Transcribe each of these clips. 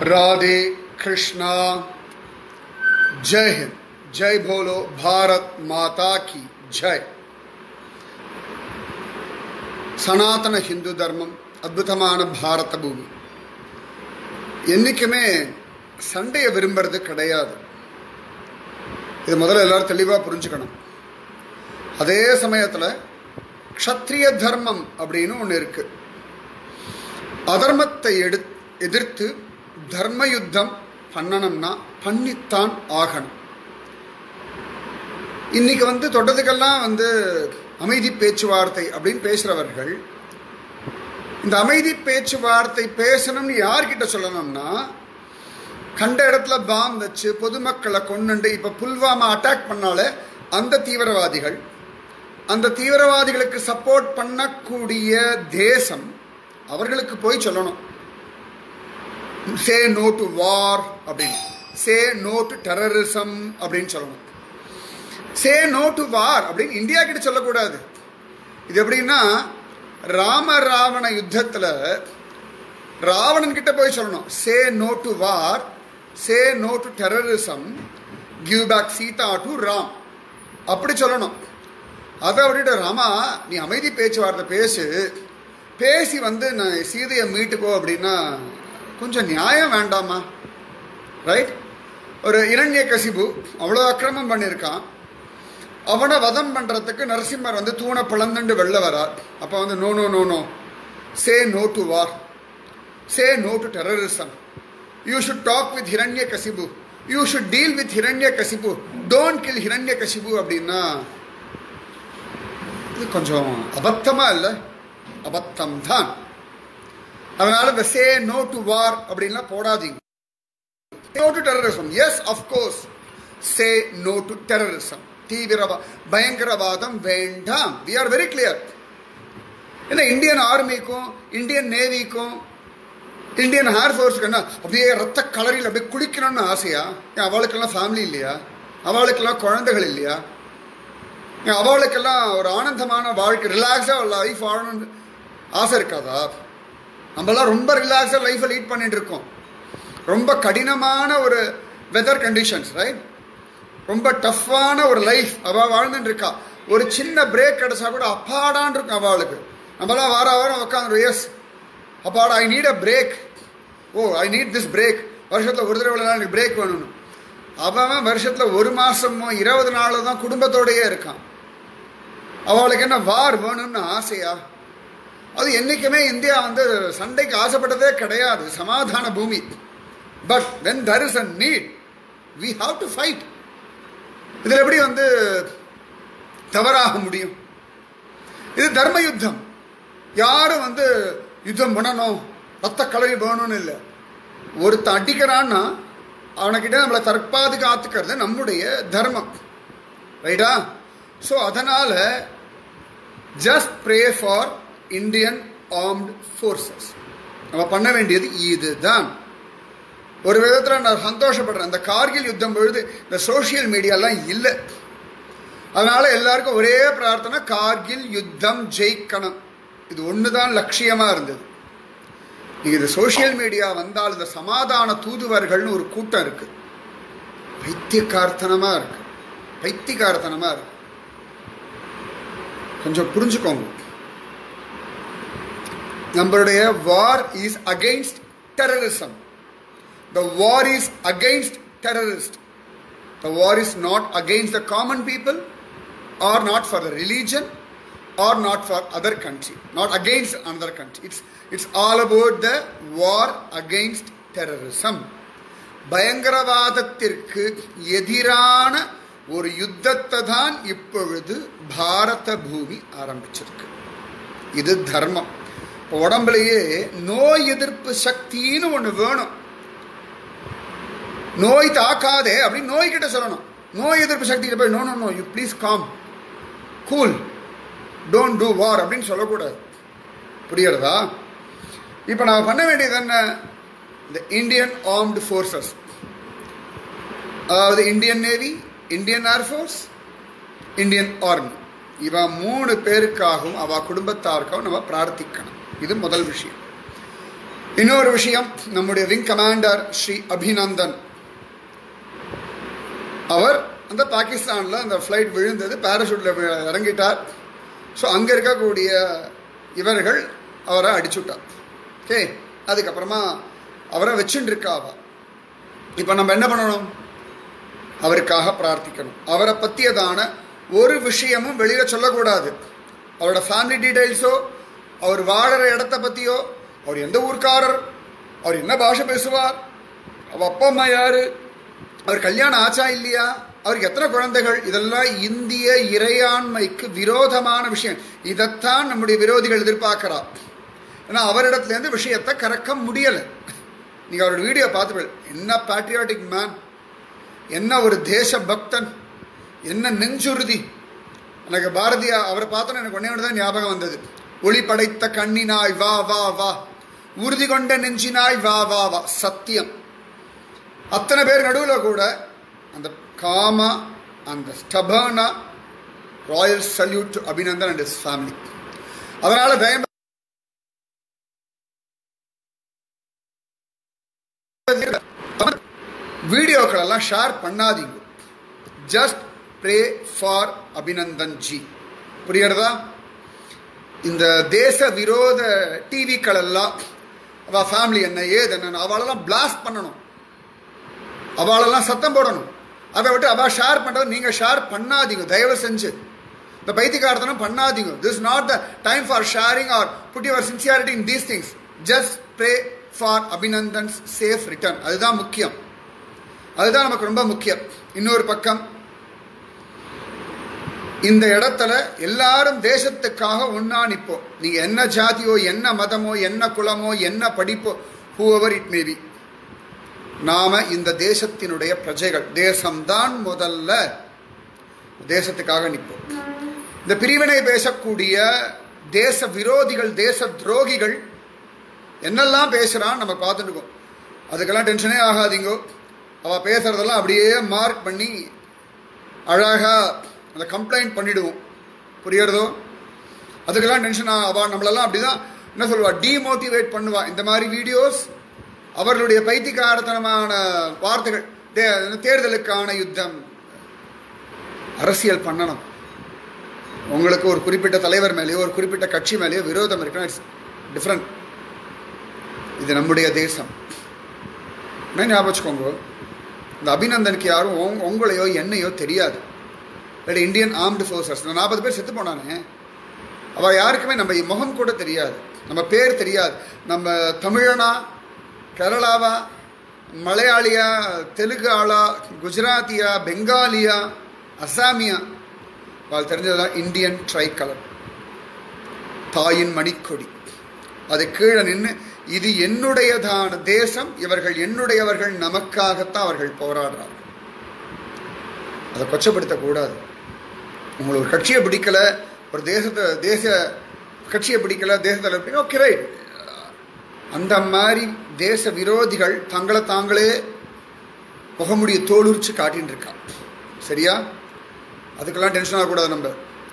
ராதே கிருஷ்ணா। ஜெய்ஹிந்த்। ஜெய் போலோ பாரத் மாதா கி ஜெய்। சனாதன ஹிந்து தர்மம் அற்புதமான பாரத பூமி. என்றைக்குமே சண்டையை விரும்புறது கிடையாது. இது முதல்ல எல்லாரும் தெளிவாக புரிஞ்சுக்கணும். அதே சமயத்தில் க்ஷத்ரிய தர்மம் அப்படின்னு ஒன்று இருக்குது அதர்மத்தை எடு எதிர்த்து தர்ம யுத்தம் பண்ணணும்னா பண்ணித்தான் ஆகணும். இன்னைக்கு வந்து தொட்டதுக்கெல்லாம் வந்து அமைதி பேச்சுவார்த்தை அப்படின்னு பேசுறவர்கள் இந்த அமைதி பேச்சுவார்த்தை பேசணும்னு யார்கிட்ட சொல்லணும்னா கண்ட இடத்துல பாம் வச்சு பொதுமக்களை கொண்டுண்டு இப்ப புல்வாமா அட்டாக் பண்ணால அந்த தீவிரவாதிகள் அந்த தீவிரவாதிகளுக்கு சப்போர்ட் பண்ணக்கூடிய தேசம் அவர்களுக்கு போய் சொல்லணும். சே நோ டு வார் அப்படின்னு. சே நோ டு டெரரிசம் அப்படின்னு சொல்லணும் சே நோ டு வார் அப்படின்னு இந்தியா கிட்ட சொல்லக்கூடாது. இது எப்படின்னா ராம ராவண யுத்தத்தில் ராவணன் கிட்ட போய் சொல்லணும். Say no to war say no to terrorism give back Sita to Ram அப்படி சொல்லணும். அதை விட்டுட்டு ராமா நீ அமைதி பேச்சுவார்த்தை பேசு. பேசி வந்து நான் சீதையை மீட்டுக்கோ அப்படின்னா கொஞ்சம் நியாயம் வேண்டாமா? ரைட் ஒரு இரண்ய கசிபு அவ்வளோ அக்கிரமம் பண்ணியிருக்கான். அவனை வதம் பண்ணுறதுக்கு நரசிம்மர் வந்து தூணை பிளந்துண்டு வெளில வரார். அப்போ வந்து no no no no say no to war say no to terrorism you should talk with Hiranyakashipu you should deal with Hiranyakashipu don't kill ஹிரண்ய கசிபு அப்படின்னா இது கொஞ்சம் அபத்தமாக இல்லை? அபத்தம் தான் அதனால இந்த சே நோ டு வார் அப்படின்லாம் போடாதீங்க. No to terrorism yes of course say no to terrorism தீவிரவா பயங்கரவாதம் வேண்டாம். வி ஆர் வெரி கிளியர் ஏன்னா இந்தியன் ஆர்மிக்கும் இந்தியன் நேவிக்கும் இந்தியன் ஏர்ஃபோர்ஸுக்கு என்ன அப்படியே ரத்த கலரில் அப்படியே குளிக்கணும்னு ஆசையா? ஏன் அவளுக்கெல்லாம் ஃபேமிலி இல்லையா? அவளுக்கெல்லாம் குழந்தைகள் இல்லையா? ஏன் அவளுக்கெல்லாம் ஒரு ஆனந்தமான வாழ்க்கை ரிலாக்ஸாக லைஃப் வாழணும்னு ஆசை இருக்காதா? நம்மளாம் ரொம்ப ரிலாக்ஸாக லைஃப்பை லீட் பண்ணிட்டு இருக்கோம் ரொம்ப கடினமான ஒரு வெதர் கண்டிஷன்ஸ் ரைட் ரொம்ப டஃப்பான ஒரு லைஃப் அவள் வாழ்ந்துட்டு இருக்கா ஒரு சின்ன பிரேக் கிடைச்சா கூட அப்பாடான் இருக்கும் அவளுக்கு நம்மளாம் வார வாரம் உட்காந்துரும் எஸ் அப்பாடா I need a break oh I need this break வருஷத்தில் ஒரு தடவை எனக்கு பிரேக் வேணும்னு. அவன் வருஷத்தில் ஒரு மாதமோ இருபது நாளோ தான் குடும்பத்தோடையே இருக்கான். அவளுக்கு என்ன வார் வேணும்னு ஆசையா? அது என்றைக்குமே இந்தியா வந்து சண்டைக்கு ஆசைப்பட்டதே கிடையாது. சமாதான பூமி. But when there is a need we have to fight இதில் எப்படி வந்து தவறாக முடியும்? இது தர்ம யுத்தம். யாரும் வந்து யுத்தம் பண்ணணும் ரத்த கலரி போகணும்னு இல்லை. ஒருத்தன் அடிக்கிறான்னா அவனுக்கிட்ட நம்மளை தற்பாது காத்துக்கிறது நம்முடைய தர்மம். ரைட்டா ஸோ அதனால் just pray for Indian armed forces நம்ம பண்ண வேண்டியது இதுதான். ஒரு விதத்தில் நான் சந்தோஷப்படுறேன். இந்த கார்கில் யுத்தம் பொழுது இந்த சோசியல் மீடியாலாம் இல்லை. அதனால் எல்லாருக்கும் ஒரே பிரார்த்தனை கார்கில் யுத்தம் ஜெயிக்கணும். இது ஒன்று தான் லட்சியமாக இருந்தது. நீங்கள் இந்த சோசியல் மீடியா வந்தால் இந்த சமாதான தூதுவர்கள்னு ஒரு கூட்டம் இருக்குது பைத்தியக்கார்த்தனமாக இருக்குது பைத்தியக்கார்த்தனமாக இருக்குது கொஞ்சம் புரிஞ்சுக்கோங்க. நம்மளுடைய war is against terrorism the war is against terrorist the war is not against the common people or not for the religion or not for other country not against another country it's it's all about the war against terrorism பயங்கரவாதத்திற்கு எதிரான ஒரு யுத்தத்தை தான் இப்பொழுது பாரத பூமி ஆரம்பிச்சிருக்கு இது தர்மம் இப்போ உடம்புலையே நோய் எதிர்ப்பு சக்தின்னு ஒன்று வேணும். நோய் தாக்காதே அப்படின்னு நோய் கிட்ட சொல்லணும். நோய் எதிர்ப்பு சக்திகிட்ட போய் no no no you please calm cool don't do war அப்படின்னு சொல்லக்கூடாது. புரியுறதா இப்போ நான் பண்ண வேண்டியது என்ன? இந்த இந்தியன் ஆர்ம்டு ஃபோர்ஸஸ் அதாவது Indian navy Indian air force Indian army இவன் மூணு பேருக்காகவும் அவ குடும்பத்தாருக்காகவும் நம்ம பிரார்த்திக்கணும். இது முதல் விஷயம். இன்னொரு விஷயம் நம்முடைய விங் கமாண்டர் ஸ்ரீ அபிநந்தன். அவர் அந்த பாகிஸ்தானில் அந்த ஃப்ளைட் விழுந்தது பேராஷூட்டில் இறங்கிட்டார். ஸோ அங்கே இருக்கக்கூடிய இவர்கள் அவரை அடிச்சுட்டார். ஓகே அதுக்கப்புறமா அவரை வச்சுட்டு இருக்காவா இப்போ நம்ம என்ன பண்ணணும்? அவருக்காக பிரார்த்திக்கணும். அவரை பற்றியதான ஒரு விஷயமும் வெளியில் சொல்லக்கூடாது. அவரோட ஃபேமிலி டீடைல்ஸோ அவர் வாழற இடத்த பற்றியோ அவர் எந்த ஊர்க்காரர் அவர் என்ன பாஷை பேசுவார் அவர் அப்பா அம்மா யாரு அவர் கல்யாணம் ஆச்சா இல்லையா அவருக்கு எத்தனை குழந்தைகள் இதெல்லாம் இந்திய இறையாண்மைக்கு விரோதமான விஷயம். இதைத்தான் நம்முடைய விரோதிகள் எதிர்பார்க்கிறா. ஏன்னா அவரிடத்துலேருந்து விஷயத்தை கறக்க முடியலை. நீங்கள் அவரோட வீடியோ பார்த்துப்பீள் என்ன பேட்ரியாட்டிக் மேன் என்ன ஒரு தேச பக்தன் என்ன நெஞ்சுறுதி. எனக்கு பாரதியா அவரை பார்த்தோன்னு எனக்கு ஒன்னே ஒன்று தான் ஞாபகம் வந்தது. ஒளி படைத்த கண்ணினாய் வா வா வா. உறுதி கொண்ட நெஞ்சினாய் வா வா வா. சத்தியம். அத்தனை பேர் நடுவில் கூட அந்த காமா அந்த ஸ்டபர்னா royal salute to Abhinandan and his family அதனால தயவு வீடியோக்கள் எல்லாம் ஷேர் பண்ணாதீங்க. Just pray for Abhinandan ji புரியுறதா இந்த தேச விரோத டிவிக்கள் எல்லாம் அவள் ஃபேமிலி என்ன ஏது என்ன அவளெல்லாம் பிளாஸ்ட் பண்ணணும். அவளெல்லாம் சத்தம் போடணும். அதை விட்டு அவள் ஷேர் பண்ணுறது நீங்கள் ஷேர் பண்ணாதீங்க தயவு செஞ்சு. இந்த பைத்தியக்காரத்தனம் பண்ணாதீங்க. This not the time for sharing or put your sincerity in these things just pray for அபிநந்தன்ஸ் safe return அதுதான் முக்கியம். அதுதான் நமக்கு ரொம்ப முக்கியம். இன்னொரு பக்கம் இந்த இடத்துல எல்லாரும் தேசத்துக்காக ஒன்னா நிற்போம். நீங்க என்ன ஜாதியோ என்ன மதமோ என்ன குலமோ என்ன படிப்போ ஹூவர் இட் மேபி நாம இந்த தேசத்தினுடைய பிரஜைகள். தேசம்தான் முதல்ல. தேசத்துக்காக நிற்போம். இந்த பிரிவினை பேசக்கூடிய தேச விரோதிகள் தேச துரோகிகள் என்னெல்லாம் பேசுறான் நம்ம பார்த்துட்டுக்கோம் அதுக்கெல்லாம் டென்ஷனே ஆகாதீங்கோ. அவள் பேசுறதெல்லாம் அப்படியே மார்க் பண்ணி அழகா அந்த கம்ப்ளைண்ட் பண்ணிடுவோம். புரியறதோ அதுக்கெல்லாம் டென்ஷன் அவள் நம்மளெல்லாம் அப்படிதான் என்ன சொல்லுவா? டீமோட்டிவேட் பண்ணுவா. இந்த மாதிரி வீடியோஸ் அவர்களுடைய பைத்தியக்காரத்தனமான வார்த்தைகள் தே- தேர்தலுக்கான யுத்தம். அரசியல் பண்ணணும். உங்களுக்கு ஒரு குறிப்பிட்ட தலைவர் மேலேயோ ஒரு குறிப்பிட்ட கட்சி மேலேயோ விரோதம் இருக்குன்னா இட்ஸ் டிஃப்ரெண்ட் இது நம்முடைய தேசம். என்ன ஞாபகம் வச்சுக்கோங்க. இந்த அபிநந்தனுக்கு யாரும் உங்களையோ என்னையோ தெரியாது. இல்லாட்டி இந்தியன் ஆர்ம்டு ஃபோர்ஸஸ். இந்த நாற்பது பேர் செத்து போனானே அவள் யாருக்குமே நம்ம முகம் கூட தெரியாது. நம்ம பேர் தெரியாது. நம்ம தமிழனா கேரளாவா மலையாளியா தெலுங்கு ஆளா குஜராத்தியா பெங்காலியா அசாமியா. அவள் தெரிஞ்சதுதான் இந்தியன் ட்ரை கலர் தாயின் மணிக்கொடி. அது கீழே நின்று இது என்னுடையதான தேசம் இவர்கள் என்னுடையவர்கள் நமக்காகத்தான் அவர்கள் போராடுறார்கள். அதை கொச்சப்படுத்தக்கூடாது. உங்களுக்கு ஒரு கட்சியை பிடிக்கலை ஒரு தேசத்தை தேச கட்சியை பிடிக்கல தேசத்தில் ஓகே ரைட் அந்த மாதிரி தேச விரோதிகள் தங்களை தாங்களே முகமுடிய தோலுரிச்சு காட்டின்னு இருக்கா சரியா? அதுக்கெல்லாம் டென்ஷன் ஆகக்கூடாது நம்ம.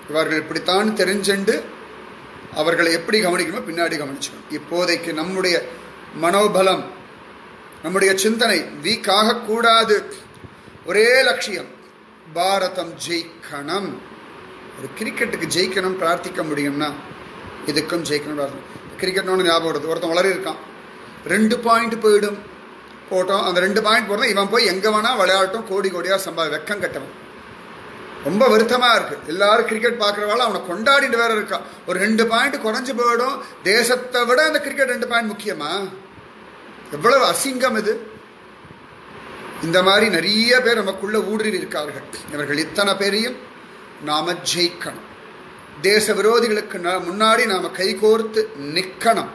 இவர்கள் இப்படித்தான் தெரிஞ்சுண்டு அவர்களை எப்படி கவனிக்கணுமோ பின்னாடி கவனிச்சுக்கணும். இப்போதைக்கு நம்முடைய மனோபலம் நம்முடைய சிந்தனை வீக் ஆகக்கூடாது ஒரே லட்சியம் பாரதம் ஜெயிக்கணும். ஒரு கிரிக்கெட்டுக்கு ஜெயிக்கணும் பிரார்த்திக்க முடியும்னா இதுக்கும் ஜெயிக்கணும் பிரார்த்தனை. கிரிக்கெட்னு ஞாபகம் வருது. ஒருத்தன் வளரி இருக்கான் ரெண்டு பாயிண்ட் போயிடும். போட்டோம். அந்த ரெண்டு பாயிண்ட் போடுறது இவன் போய் எங்கே வேணால் விளையாட்டும். கோடி கோடியாக சம்பா வெக்கம் கட்டவன். ரொம்ப வருத்தமாக இருக்குது எல்லாரும் கிரிக்கெட் பார்க்குறவாள் அவனை கொண்டாடிட்டு வேற இருக்கா. ஒரு ரெண்டு பாயிண்ட் குறைஞ்சி போயிடும். தேசத்தை விட அந்த கிரிக்கெட் ரெண்டு பாயிண்ட் முக்கியமா? எவ்வளவு அசிங்கம் இது. இந்த மாதிரி நிறைய பேர் நமக்குள்ளே ஊடுருவி இருக்கார்கள். இவர்கள் இத்தனை பேரையும் நாம ஜெயிக்கணும். தேச விரோதிகளுக்கு ந- முன்னாடி நாம கைகோர்த்து நிற்கணும்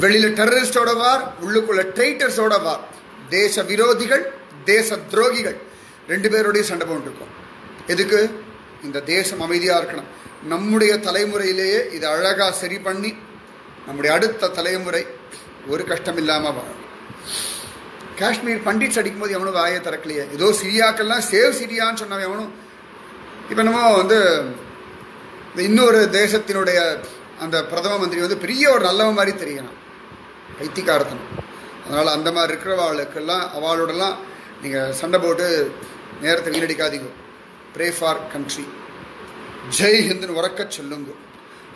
வெளியில டெரரிஸ்டோட வார் உள்ளுக்குள்ள ட்ரைட்டர்ஸோட வார். தேச விரோதிகள் தேச துரோகிகள் ரெண்டு பேருடைய சண்டை போட்டுருக்கோம் எதுக்கு? இந்த தேசம் அமைதியாக இருக்கணும். நம்முடைய தலைமுறையிலேயே இதை அழகாக சரி பண்ணி நம்முடைய அடுத்த தலைமுறை ஒரு கஷ்டம் இல்லாமல் வாழும் காஷ்மீர் பண்டிட்ஸ் அடிக்கும்போது எவனும் வாயை திறக்கலையே? ஏதோ சிரியாக்கெல்லாம் சேவ் சிரியான்னு சொன்னவன் எவனும் இப்போ நம்ம வந்து இந்த இன்னொரு தேசத்தினுடைய அந்த பிரதம மந்திரி வந்து பெரிய ஒரு நல்லவன் மாதிரி தெரியணும். பைத்தியக்காரத்தனம். அதனால் அந்த மாதிரி இருக்கிறவாளுக்கெல்லாம் அவளோடலாம் நீங்கள் சண்டை போட்டு நேரத்தை வீணடிக்காதீங்க. ப்ரே ஃபார் கண்ட்ரி ஜெய் ஹிந்துன்னு உறக்க சொல்லுங்க.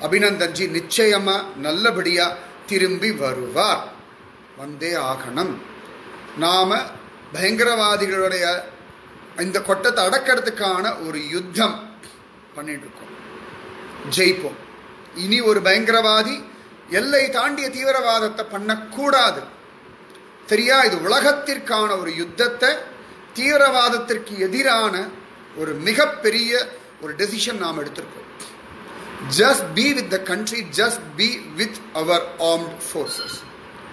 அபிநந்தன்ஜி நிச்சயமாக நல்லபடியாக திரும்பி வருவார். வந்தே ஆகணும். நாம் பயங்கரவாதிகளுடைய இந்த கொட்டத்தை அடக்கிறதுக்கான ஒரு யுத்தம் பண்ணிட்டு இருக்கோம் ஜெயிப்போம். இனி ஒரு பயங்கரவாதி எல்லை தாண்டிய தீவிரவாதத்தை பண்ணக்கூடாது. சரியா இது உலகத்திற்கான ஒரு யுத்தத்தை தீவிரவாதத்திற்கு எதிரான ஒரு மிகப்பெரிய ஒரு டெசிஷன் நாம் எடுத்திருக்கோம். Just be with the country just be with our armed forces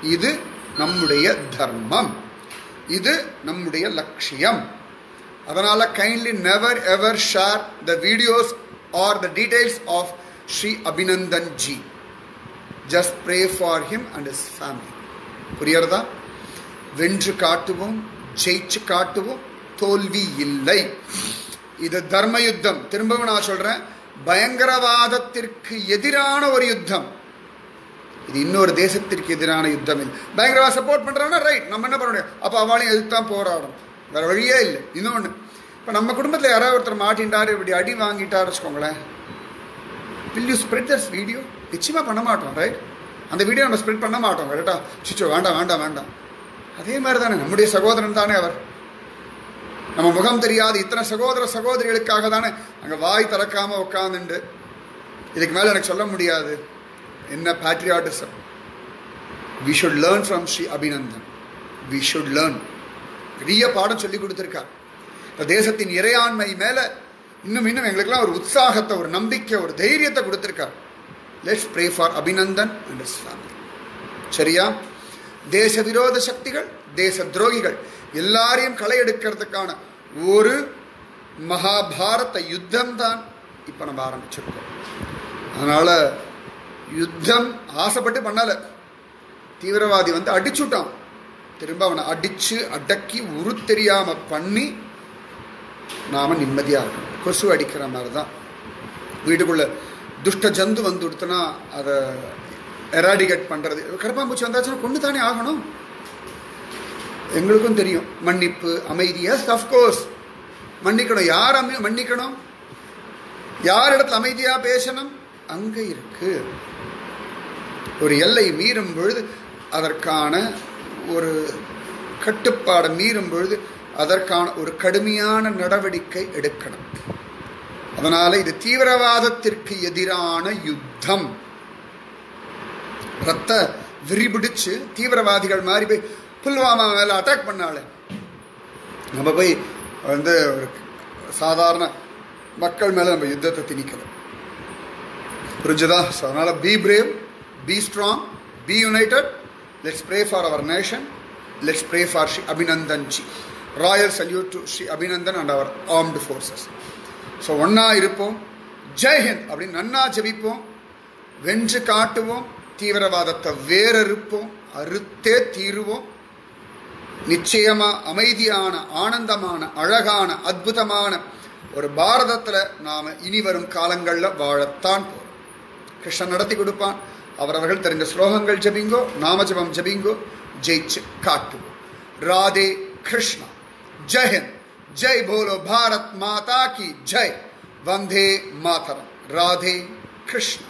இது நம்முடைய தர்மம். இது நம்முடைய லட்சியம். அதனால் kindly never ever share the videos or the details of Shri Abhinandan ji just pray for him and his family புரியறதா வென்று காட்டுவோம் ஜெயிச்சு காட்டுவோம் தோல்வி இல்லை. இது தர்ம யுத்தம். திரும்பவும் நான் சொல்றேன் பயங்கரவாதத்திற்கு எதிரான ஒரு யுத்தம். இது இன்னொரு தேசத்திற்கு எதிரான யுத்தம் இல்லை பயங்கரவாத சப்போர்ட் பண்றாங்கன்னா ரைட் நம்ம என்ன பண்ண முடியும்? அப்போ அவளையும் எதிர்த்து தான் போராடணும். வேற வழியே இல்லை. இன்னொன்று இப்போ நம்ம குடும்பத்தில் யாராவது ஒருத்தர் மாட்டின்றாரு இப்படி அடி வாங்கிட்டாரு வச்சுக்கோங்களேன். Will you spread this video நிச்சயமாக பண்ண மாட்டோம் ரைட் அந்த வீடியோ நம்ம ஸ்ப்ரெட் பண்ண மாட்டோம் கரெக்டாக சிச்சோ வேண்டாம் வேண்டாம் வேண்டாம். அதே மாதிரி தானே நம்முடைய சகோதரன் தானே அவர். நம்ம முகம் தெரியாத இத்தனை சகோதர சகோதரிகளுக்காக தானே அங்கே வாய் திறக்காமல் உட்காந்துண்டு இதுக்கு மேலே எனக்கு சொல்ல முடியாது. என்ன patriotism we should learn from Shri Abhinandan we should learn பெரிய பாடம் சொல்லி கொடுத்துருக்கார். இந்த தேசத்தின் இறையாண்மை மேலே இன்னும் இன்னும் எங்களுக்கெல்லாம் ஒரு உற்சாகத்தை ஒரு நம்பிக்கை ஒரு தைரியத்தை கொடுத்துருக்கார். Let's pray for Abhinandan and family சரியா? தேச விரோத சக்திகள் தேச துரோகிகள் எல்லாரையும் களை எடுக்கிறதுக்கான ஒரு மகாபாரத யுத்தம் தான் இப்போ நம்ம ஆரம்பிச்சிருக்கோம். அதனால் யுத்தம் ஆசைப்பட்டு பண்ணலை. தீவிரவாதி வந்து அடிச்சுட்டான். திரும்ப அவனை அடிச்சு அடக்கி உரு பண்ணி நாம நிம்மதியாக இருக்கணும் கொசு அடிக்கிற மாதிரி தான் வீட்டுக்குள்ள துஷ்ட ஜந்து வந்து கொடுத்தனா அதை எராடிகேட் பண்ணுறது கருப்பாம்பூச்சி வந்தாச்சுன்னா கொண்டு தானே ஆகணும்? எங்களுக்கும் தெரியும். மன்னிப்பு அமைதி. எஸ் அஃப்கோர்ஸ் மன்னிக்கணும். யார் அமை மன்னிக்கணும்? யார் இடத்துல அமைதியாக பேசணும்? அங்கே இருக்கு. ஒரு எல்லை மீறும் பொழுது அதற்கான ஒரு கட்டுப்பாடை மீறும் பொழுது அதற்கான ஒரு கடுமையான நடவடிக்கை எடுக்கணும். அதனால இது தீவிரவாதத்திற்கு எதிரான யுத்தம். ரத்த விரிபிடிச்சு தீவிரவாதிகள் மாதிரி போய் புல்வாமா மேல அட்டாக் பண்ணாலே நம்ம போய் வந்து ஒரு சாதாரண மக்கள் மேல நம்ம யுத்தத்தை திணிக்கணும். புரிஞ்சுதா? ஸோ அதனால be brave be strong be united let's pray for our nation let's pray for Shri Abhinandan ji royal salute to Shri Abhinandan and our armed forces so ஒன்றா இருப்போம். ஜெய்ஹிந்த் அப்படின்னு நன்னா ஜெபிப்போம். வென்று காட்டுவோம். தீவிரவாதத்தை வேறறுப்போம் அறுத்தே தீருவோம். நிச்சயமாக அமைதியான ஆனந்தமான அழகான அற்புதமான ஒரு பாரதத்தில் நாம் இனி வரும் காலங்களில் வாழத்தான் போகிறோம் கிருஷ்ணன் நடத்தி கொடுப்பான். அவரவர்கள் தெரிந்த ஸ்லோகங்கள் ஜபிங்கோ நாம ஜபம் ஜபிங்கோ ஜெயிச்சு காட்டுவோம் ராதே கிருஷ்ணா ஜெயஹிந்த் ஜெய் போலோ பாரத் மாதா கி ஜெய் வந்தே மாதரம் ராதே கிருஷ்ணா